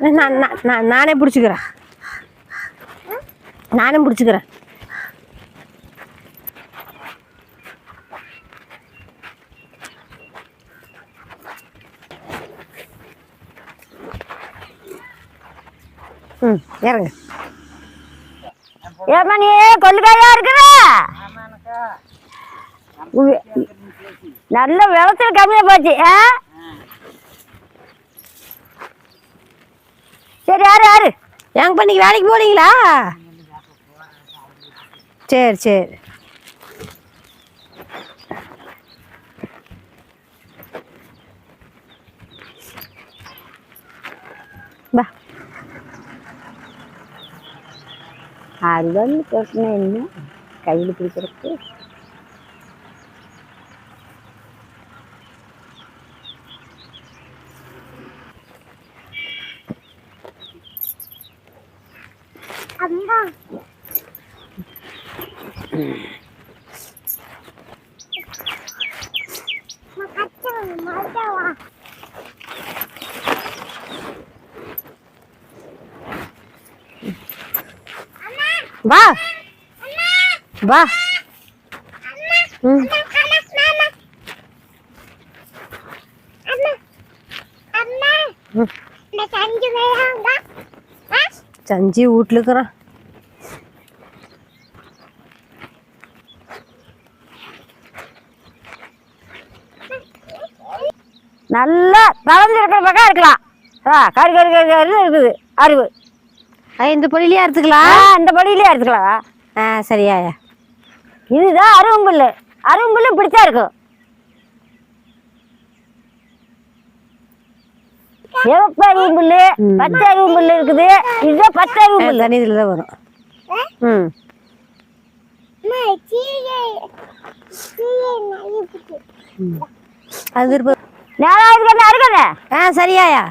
நான் நான்- நான் பிடிச்சிக்கிறேன். நானே பிடிச்சிக்கிறேன். ம் இறங்க. ஏம்மா நீ கொள்ளுக்காயா இருக்கிற? நல்ல விளச்சல் கம்மியா போச்சு ஆ? சரி யாரு யாரு? ஏங்க பண்ணிக்கு வேலைக்கு போறீங்களா சரி சரி. வா. வந்து பிரச்சனை என்ன? கையில் பிடிக்கிறதுக்கு வா. வா. ம். சஞ்சி வீட்டில் இருக்கிறான் நல்லா வளர்ந்து இருக்கிற பக்கம் இருக்கலாம். ஆ கரு கரு கரு கரு இருக்குது. அருவு இந்த ஆ எடுத்துக்கலாம் இந்த படியிலே எடுத்துக்கலாம் ஆ சரியா இதுதான் அருவம்புல்லு அருவம்புல்லு பிடிச்சா இருக்கும். சிவப்பு அருவம்புல்லு ம். பச்சை அருவம்புல்லு இருக்குது. இதுதான் பச்சை அருவம்புல்லு தனி இதில் தான் வரும். ம். அது விருப்பம் நேரம் இதுக்கு அருகண்ணே ஆ சரியாயா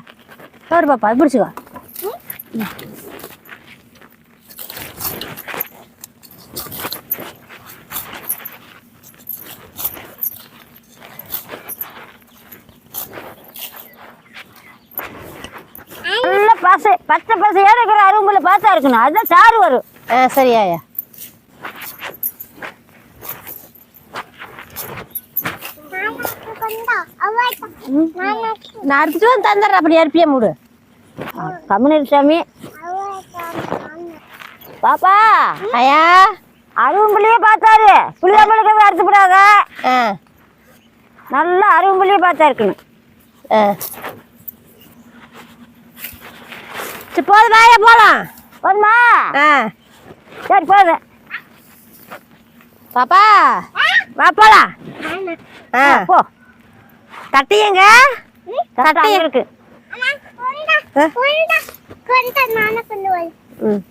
ஒரு பாப்பா பிடிச்சிக்கோ நல்ல பசை பச்சை பசையோட இருக்கிற பார்த்தா இருக்கணும். அதுதான் சாறு வரும். ஆ சரியாயா நான் அறுத்துட்டு வந்து தந்துடுறேன். அப்படி அறுப்பியே மூடு. கம்யூனிஸ்ட் சாமி. பாப்பா. ஐயா. அருவம்புள்ளியே பார்த்தாரு. புளியாம்பளுக்கு அறுத்துப்படாத. நல்லா அருவம்புள்ளியே பார்த்தா இருக்கணும். போதும் வாயா போகலாம் போதுமா ஆ. சரி போதும் பாப்பா. வா போலாம். ஆ. போ. தட்டியங்க. அங்க இருக்கு. ம்.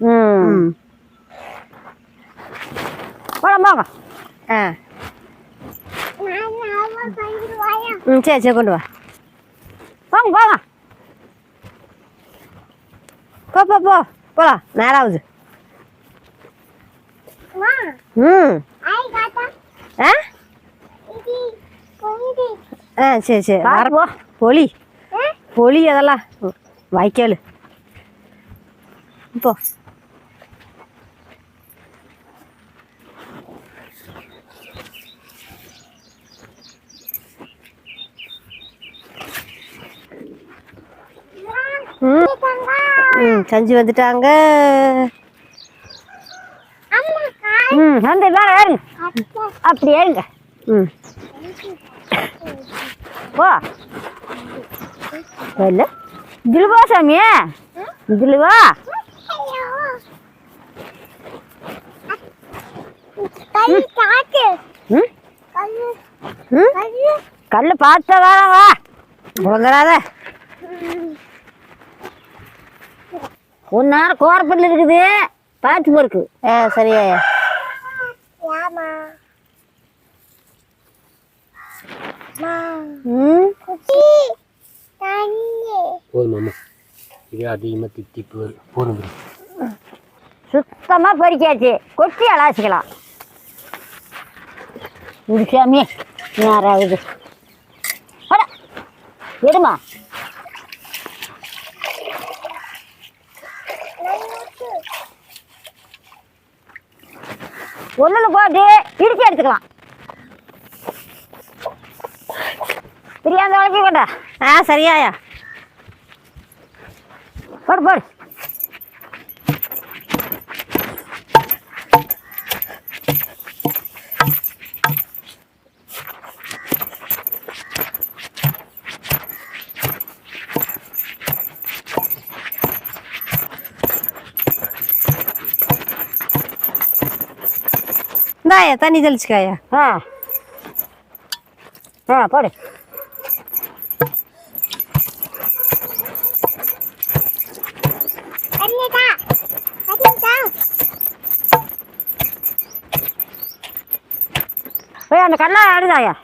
ம் ம். போலாம் போங்க. ஆ. ம் சரி சரி கொண்டு வா. போங்க போங்க போ போ போ. போலாம் நேரம் ஆகுது ம். ஆ? ஆ சரி சரி. வர பாரு போ. பொலி. பொலி அதெல்லாம். வாய்க்கால் போ ம் ம் சஞ்சு வந்துட்டாங்க. ம் வந்து வேற ஏறுங்க அப்படி ஏறுங்க ம். போ. இல்லை இதில் போ சாமி இதில் வா கல் பார்த்ததான வா முழங்குறாத ஒரு நேரம் கோரப்பட்டில் இருக்குது. பார்த்து பொறுக்கு. ஆ சரியாயா ம். போதும் அம்மா இதே அதிகமாக திட்டிப்பு வரும் போதும் bro. சுத்தமாக பொறிக்காச்சு கொட்டி அலாசிக்கலாம் இது சாமி யாராவது அட, ஒண்ணுல போட்டு இடிச்சு எடுத்துக்கலாம் பிரியா அந்த வழக்கி கொண்டா ஆ சரியாயா? போடு போடு. இந்தாயா தண்ணி தெளிச்சுக்காயா ஆ ஆ போடு அந்த கல்லா அழுதாயா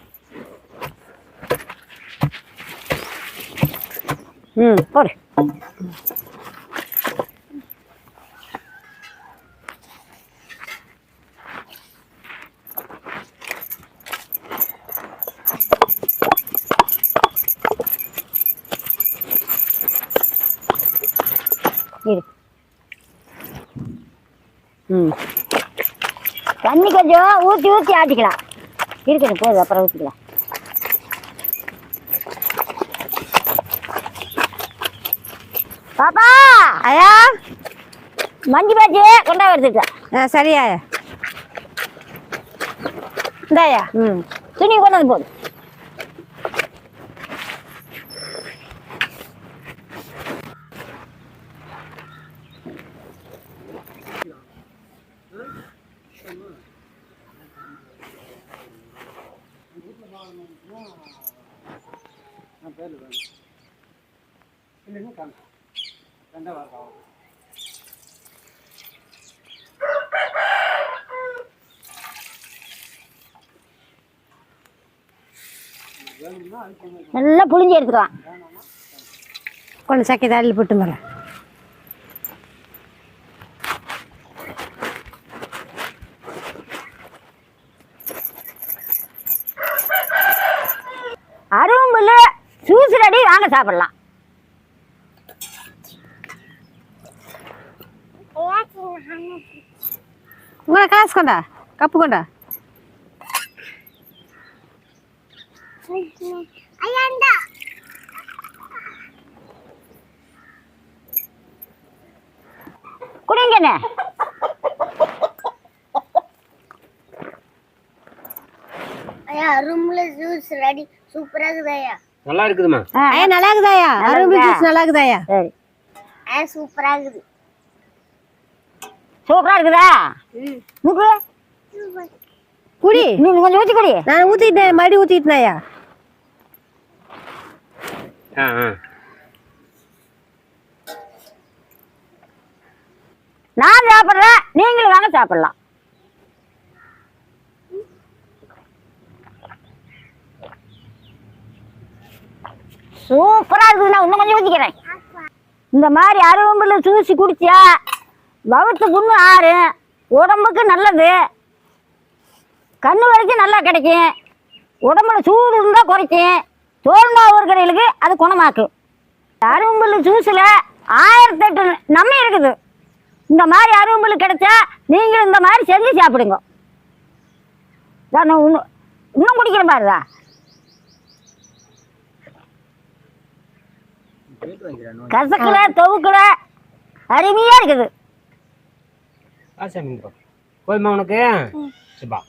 ம் போடு இரு. ம். தண்ணி கொஞ்சம் ஊற்றி ஊற்றி ஆட்டிக்கலாம். இருக்கணும் போதும் அப்புறம் ஊற்றிக்கலாம் பாப்பா! ஐயா? மஞ்சு பாச்சி கொண்டா எடுத்துட்டேன் ஆ சரியாயா இந்தாயா? ம். துணி கொண்டு வந்து போதும் நல்லா புளிஞ்சு எடுத்துக்கலாம் கொஞ்சம் சக்கை தள்ளி போட்டு வரேன் அரும்புல ஜூஸ் ரெடி வாங்க சாப்பிடலாம். உங்களை காசு கொண்டா? கப்பு கொண்டா? குடிங்கண்ணே ஐயா ரூம்ல ஜூஸ் ரெடி சூப்பரா இருக்குதா நல்லா இருக்குதுமா ஆ. ஐயா நல்லா இருக்குதாயா அரும்பு? ஜூஸ் நல்லா இருக்குதாயா சரி. ஆ சூப்பரா இருக்குது சூப்பரா இருக்குதா முக்கு? குடி. நீ கொஞ்சம் ஊற்றி குடி. நான் ஊற்றிட்டேன் மறுபடியும் ஊற்றிட்டேனாயா ஆ ஆ. நான் சாப்பிட்றேன் நீங்களும் வாங்க சாப்பிடலாம். சூப்பராக இருக்குது நான் இன்னும் கொஞ்சம் ஊற்றிக்கிறேன் இந்த மாதிரி அருவம்புல சூசி குடிச்சா வவுத்து புண்ணு ஆறு. உடம்புக்கு நல்லது. கண்ணு வரைக்கும் நல்லா கிடைக்கும். உடம்புல சூடு இருந்தால் குறைக்கும். தோல்மா இருக்கிறவங்களுக்கு அது குணமாக்கும். அருவம்புல் ஜூஸில் ஆயிரத்தெட்டு நன்மை இருக்குது. இந்த மாதிரி அருவம்புல் கிடைச்சா நீங்களும் இந்த மாதிரி செஞ்சு சாப்பிடுங்க. நான் இன்னும் இன்னும் குடிக்கிறேன் பாருதா கசக்கல தொவுக்கல அருமையாக இருக்குது. ஆ சாமி போதுமா உனக்கு? சரிப்பா